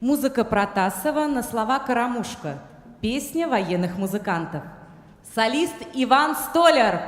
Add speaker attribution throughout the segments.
Speaker 1: Музыка Протасова на слова «Карамушка». Песня военных музыкантов. Солист Иван Столер.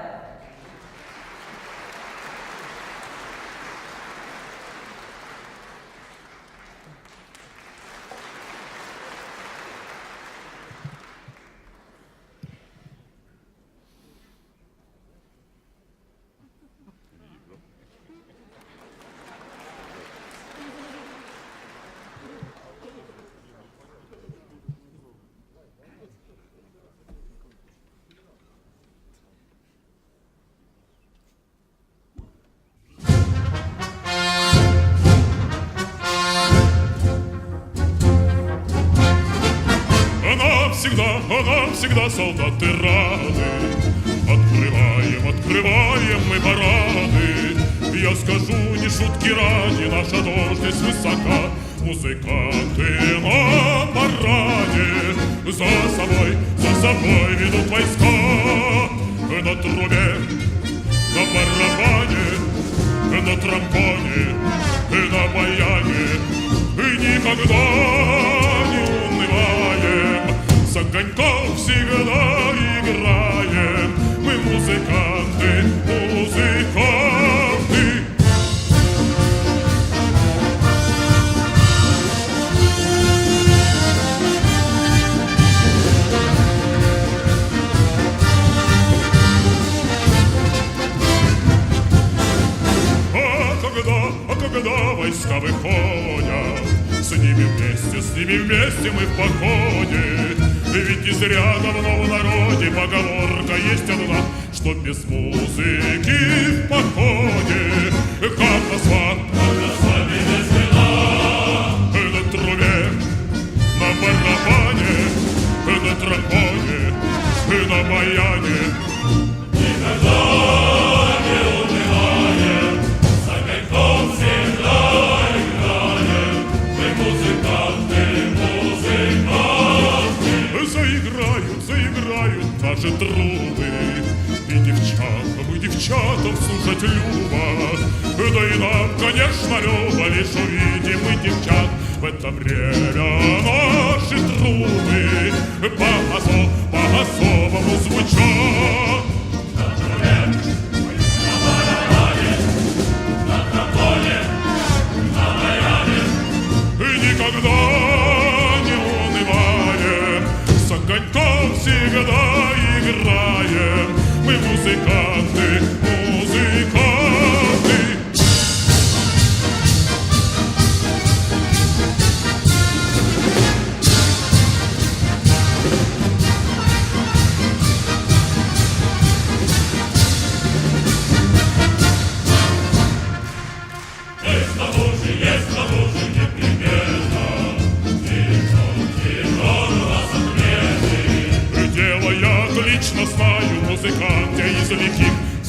Speaker 2: Всегда, она всегда солдаты рады. Открываем, открываем мы парады. Я скажу, не шутки ради, наша должность высока. Музыканты на параде За собой, за собой ведут войска На трубе, на барабане На тромбоне, на баяне И никогда огоньков всегда играем. Мы музыканты, музыканты. А когда, а когда войска выходят, С ними вместе, с ними вместе мы в походе. Ведь не зря давно в народе поговорка есть одна, Что без музыки в походе, как назвать, на трубе, на барабане, на тромбоне, на баяне. Наши трубы И девчатам, и девчатам слушать любо. Да и нам, конечно, любо Лишь увидим мы девчат. В это время наши трубы По-осо- По-особому звучат. И никогда не унываем С огоньком всегда играем. Мы музыканты, музыканты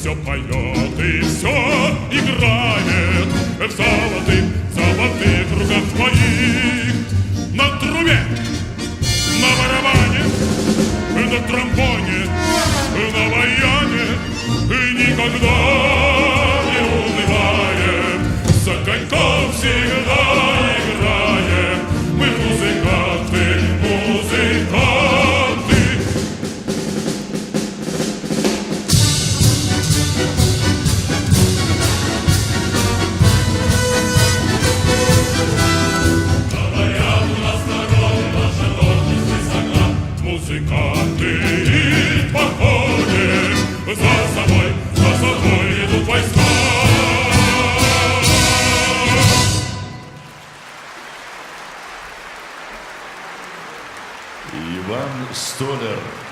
Speaker 2: zio
Speaker 3: paio Stoner.